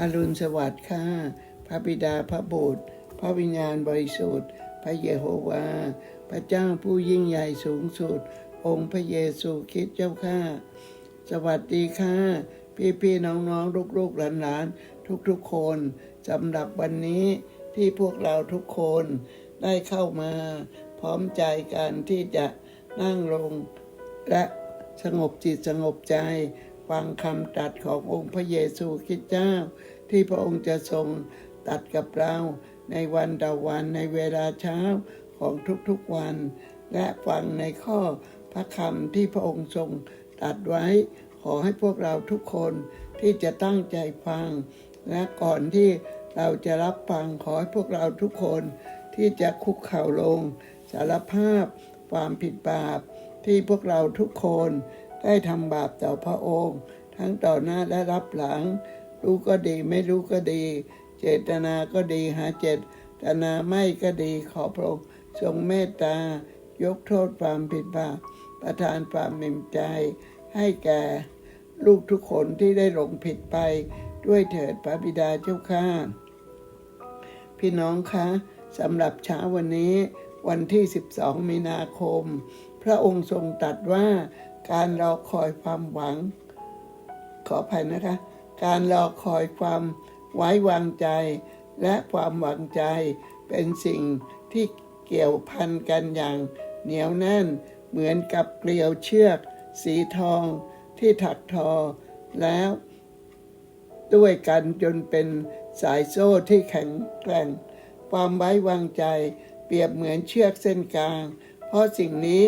อรุณสวัสดิ์ค่ะ พระบิดาพระบุตร พระวิญญาณบริสุทธิ์ พระเยโฮวา พระเจ้าผู้ยิ่งใหญ่สูงสุด องค์พระเยซูคริสต์เจ้าข้าสวัสดีค่ะ พี่พี่ๆน้องน้องลูกลูกๆหลานหลานทุกทุกๆคนสำหรับวันนี้ที่พวกเราทุกคนได้เข้ามา พร้อมใจกันที่จะนั่งลงและสงบจิตสงบใจ ฟังคำตรัสขององค์พระเยซูคริสต์เจ้า ที่พระองค์จะทรงตัดกับเราในวันต่อวันในเวลาเช้าของทุกๆวัน และฟังในข้อพระคำที่พระองค์ทรงตัดไว้ ขอให้พวกเราทุกคนที่จะตั้งใจฟัง และก่อนที่เราจะรับฟังขอให้พวกเราทุกคนที่จะคุกเข่าลงสารภาพความผิดบาปที่พวกเราทุกคน ได้ทำบาปต่อพระองค์ ทั้งต่อหน้าและรับหลัง รู้ก็ดีไม่รู้ก็ดี เจตนาก็ดีหาเจตนาไม่ก็ดีขอพระองค์ทรงเมตตายกโทษความผิดบาปประทานความเมตใจ ให้แก่ลูกทุกคนที่ได้หลงผิดไปด้วยเถิดพระบิดาเจ้าข้าพี่น้องคะสำหรับเช้าวันนี้วันที่ 12 มีนาคม พระองค์ทรงตรัสว่า การรอคอยความหวัง ขออภัยนะคะ การรอคอยความไว้วางใจ และความหวังใจเป็นสิ่งที่เกี่ยวพันกันอย่างเหนียวแน่น เหมือนกับเกลียวเชือก สีทองที่ถักทอ แล้วด้วยกันจนเป็นสายโซ่ที่แข็งแกร่ง ความไว้วางใจ เปรียบเหมือนเชือกเส้นกลาง เพราะสิ่งนี้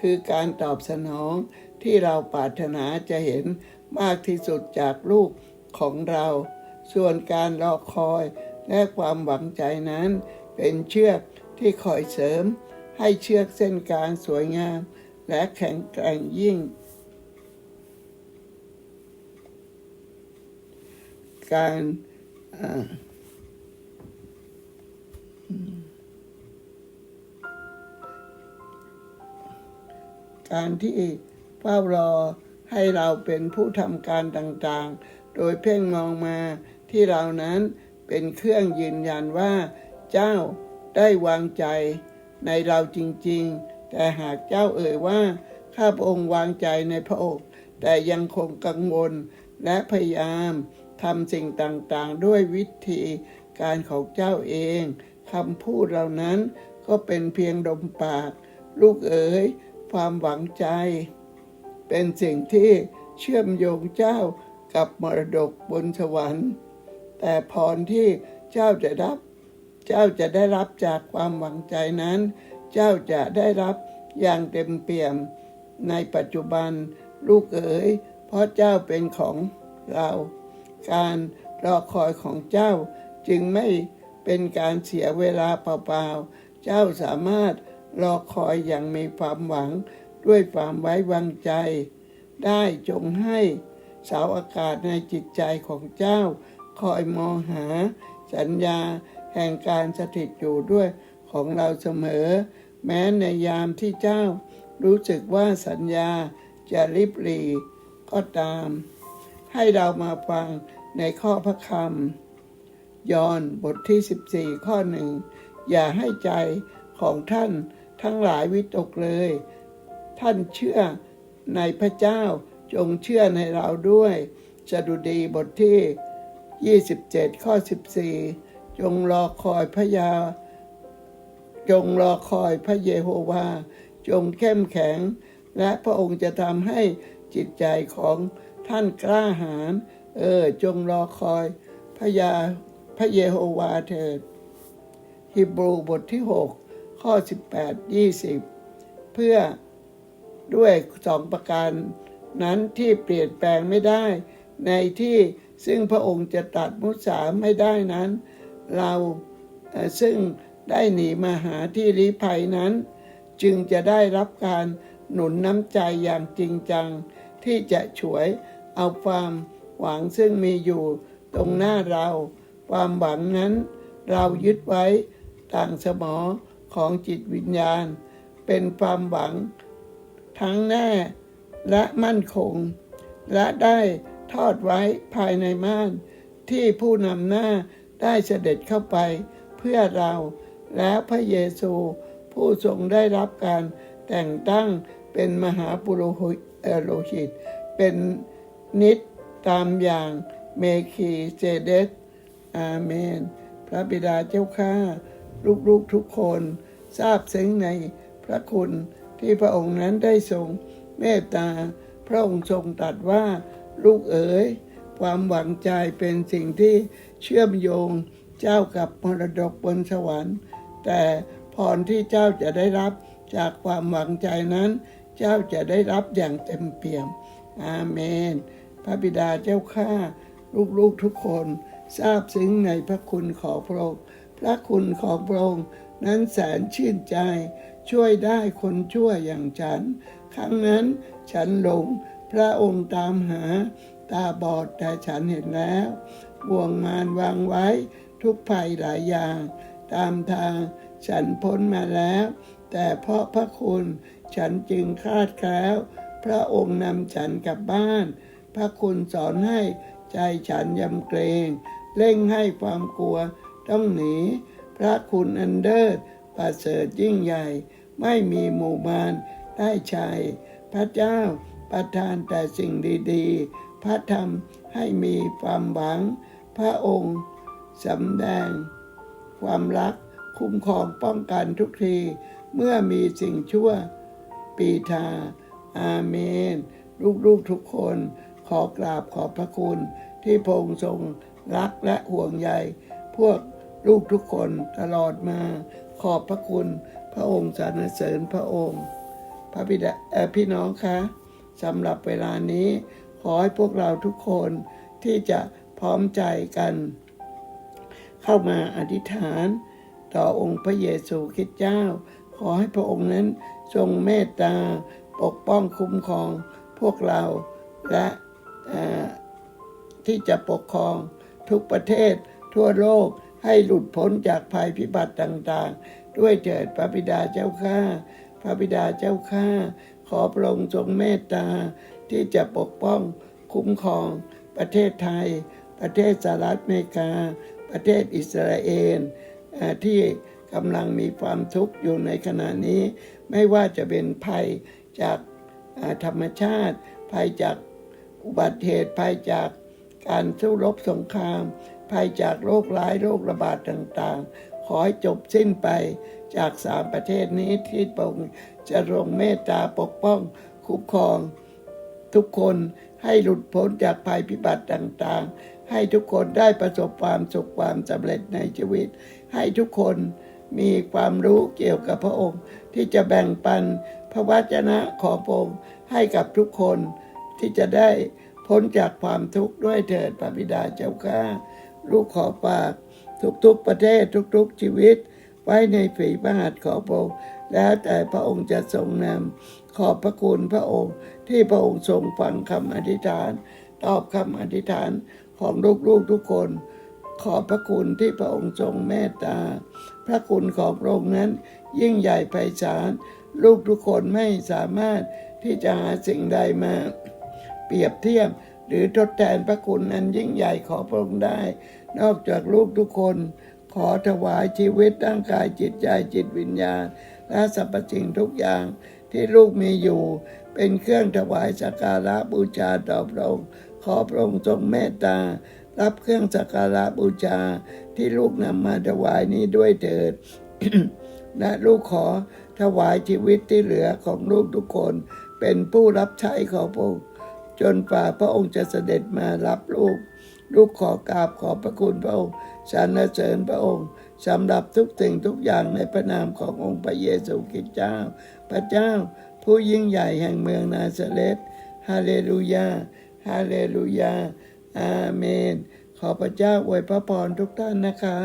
คือการตอบสนองที่เราปรารถนาจะเห็นมากที่สุดจากลูกของเรา ส่วนการรอคอยและความหวังใจนั้น เป็นเชือกที่คอยเสริม ให้เชือกเส้นกลางสวยงาม และแข็งแกร่งยิ่ง การอ่า การที่เฝ้ารอให้เราเป็นผู้ทำการต่างๆ โดยเพ่งมองมาที่เรานั้นเป็นเครื่องยืนยันว่า เจ้าได้วางใจในเราจริงๆ แต่หากเจ้าเอ่ยว่าข้าพระองค์วางใจในพระองค์ แต่ยังคงกังวลและพยายามทำสิ่งต่างๆ ด้วยวิธีการของเจ้าเองคำพูดเหล่านั้นก็เป็นเพียงดมปาก ลูกเอ๋ย ความหวังใจ เป็นสิ่งที่เชื่อมโยงเจ้ากับมรดกบนสวรรค์ แต่พรที่เจ้าจะรับ เจ้าจะได้รับจากความหวังใจนั้น เจ้าจะได้รับอย่างเต็มเปี่ยมในปัจจุบันลูกเอ๋ยเพราะเจ้าเป็นของเรา การรอคอยของเจ้าจึงไม่เป็นการเสียเวลาเปล่าๆ เจ้าสามารถ รอคอยอย่างมีความหวังด้วยความไว้วางใจ ได้จงให้สาวอากาศในจิตใจของเจ้า คอยมองหา สัญญาแห่งการสถิตอยู่ด้วยของเราเสมอ แม้ในยามที่เจ้า รู้สึกว่าสัญญาจะริบหรีก็ตาม ให้เรามาฟังในข้อพระคำยอห์นบทที่ 14 ข้อหนึ่งอย่าให้ใจของท่าน ทั้งหลายวิตกเลย ท่านเชื่อในพระเจ้าจงเชื่อในเราด้วยสดุดีบทที่ 27 ข้อ 14 จงรอคอยพระยา จงรอคอยพระเยโฮวา จงเข้มแข็ง และพระองค์จะทำให้จิตใจของท่านกล้าหาญเออ จงรอคอยพระยาพระเยโฮวาเถิดฮีบรูบทที่ 6 ข้อ 18 20 เพื่อด้วยสองประการนั้นที่เปลี่ยนแปลงไม่ได้ ในที่ซึ่งพระองค์จะตัดมุสาไม่ได้นั้น เราซึ่งได้หนีมาหาที่ลี้ภัยนั้น จึงจะได้รับการหนุนน้ำใจอย่างจริงจัง ที่จะช่วยเอาความหวังซึ่งมีอยู่ตรงหน้าเรา ความหวังนั้นเรายึดไว้ต่างสมอ ของจิตวิญญาณ เป็นความหวัง ทั้งแน่และมั่นคง และได้ทอดไว้ภายในม่าน ที่ผู้นำหน้าได้เสด็จเข้าไป เพื่อเราแล้วพระเยซู ผู้ทรงได้รับการแต่งตั้งเป็นมหาปุโรหิตเอ่อโหิตเป็นนิดตามอย่างเมคีเซเดสอาเมน พระบิดาเจ้าข้า ลูกๆทุกคนทราบซึ้งในพระคุณที่พระองค์นั้นได้ทรงเมตตา พระองค์ทรงตรัสว่าลูกเอ๋ย ความหวังใจเป็นสิ่งที่เชื่อมโยงเจ้ากับมรดกบนสวรรค์ แต่พรที่เจ้าจะได้รับจากความหวังใจนั้น เจ้าจะได้รับอย่างเต็มเปี่ยม อาเมน พระบิดาเจ้าข้าลูกๆทุกคนทราบซึ้งในพระคุณของพระองค์ พระคุณของพระองค์นั้นแสนชื่นใจ ช่วยได้คนชั่วอย่างฉัน ครั้งนั้นฉันหลงพระองค์ตามหา ตาบอดแต่ฉันเห็นแล้วบ่วงมารวางไว้ทุกภัยหลายอย่าง ตามทางฉันพ้นมาแล้ว แต่เพราะพระคุณฉันจึงคาดแคล้วพระองค์นำฉันกลับบ้าน พระคุณสอนให้ใจฉันยำเกรง เร่งให้ความกลัว ต้องหนี พระคุณอันเดิศประเสริฐยิ่งใหญ่ ไม่มีหมู่มารได้ใช้พระเจ้าประทานแต่สิ่งดีๆ พระธรรมให้มีความหวัง พระองค์สำแดง ความรักคุ้มครองป้องกันทุกที เมื่อมีสิ่งชั่วปีทา อาเมน ลูกๆทุกคนขอกราบขอบพระคุณที่พงทรงรักและห่วงใยพวก ลูกทุกคนตลอดมา ขอบพระคุณพระองค์สรรเสริญพระองค์ พระบิดาเอ่อพี่น้องคะสำหรับเวลานี้ ขอให้พวกเราทุกคนที่จะพร้อมใจกัน เข้ามาอธิษฐาน ต่อองค์พระเยซูคริสต์เจ้า ขอให้พระองค์นั้นทรงเมตตาปกป้องคุ้มครองพวกเราและที่จะปกครองทุกประเทศทั่วโลก ให้หลุดพ้นจากภัยพิบัติต่างๆ ด้วยเถิดพระบิดาเจ้าข้า พระบิดาเจ้าข้า ขอพระองค์ทรงเมตตา ที่จะปกป้องคุ้มครอง ประเทศไทย ประเทศสหรัฐอเมริกา ประเทศอิสราเอลที่กำลังมีความทุกข์อยู่ในขณะนี้ ไม่ว่าจะเป็นภัยจากธรรมชาติ ภัยจากอุบัติเหตุภัยจาก การสู้รบสงคราม ภัยจากโรคร้ายโรคระบาดต่างๆ ขอให้จบสิ้นไปจากสามประเทศนี้ที่พระองค์จะทรงเมตตาปกป้องคุ้มครอง ทุกคนให้หลุดพ้นจากภัยพิบัติต่างๆ ให้ทุกคนได้ประสบความสุขความสำเร็จในชีวิต ให้ทุกคนมีความรู้เกี่ยวกับพระองค์ ที่จะแบ่งปันพระวจนะของพระองค์ให้กับทุกคนที่จะได้ พ้นจากความทุกข์ด้วยเถิดพระบิดาเจ้าข้าลูกขอฝากทุกๆประเทศทุกๆชีวิต ไว้ในฝีพระหัตถ์ของพระองค์แล้วแต่พระองค์จะทรงนำขอบพระคุณพระองค์ที่พระองค์ทรงฟังคำอธิษฐาน ตอบคำอธิษฐานของลูกๆทุกคน ขอบพระคุณที่พระองค์ทรงเมตตา พระคุณของพระองค์นั้น ยิ่งใหญ่ไพศาลลูกทุกคนไม่สามารถที่จะหาสิ่งใดมา เปรียบเทียบ หรือทดแทนพระคุณอันยิ่งใหญ่ของพระองค์ได้ นอกจากลูกทุกคน ขอถวายชีวิตร่างกายจิตใจจิตวิญญาณ และสรรพสิ่งทุกอย่างที่ลูกมีอยู่ เป็นเครื่องถวายสักการะบูชาต่อพระองค์ขอพระองค์ทรงเมตตารับเครื่องสักการะบูชาที่ลูกนำมาถวายนี้ด้วยเถิด และลูกขอถวายชีวิตที่เหลือของลูกทุกคน เป็นผู้รับใช้ของพระองค์ จนฝ่าพระองค์จะเสด็จมารับลูก ลูกขอกราบขอบพระคุณพระองค์สรรเสริญพระองค์สำหรับทุกสิ่งทุกอย่างในพระนามขององค์พระเยซูคริสต์เจ้า พระเจ้า ผู้ยิ่งใหญ่แห่งเมืองนาซาเรตฮาเลลูยา ฮาเลลูยา อาเมน ขอพระเจ้าอวยพระพรทุกท่านนะคะ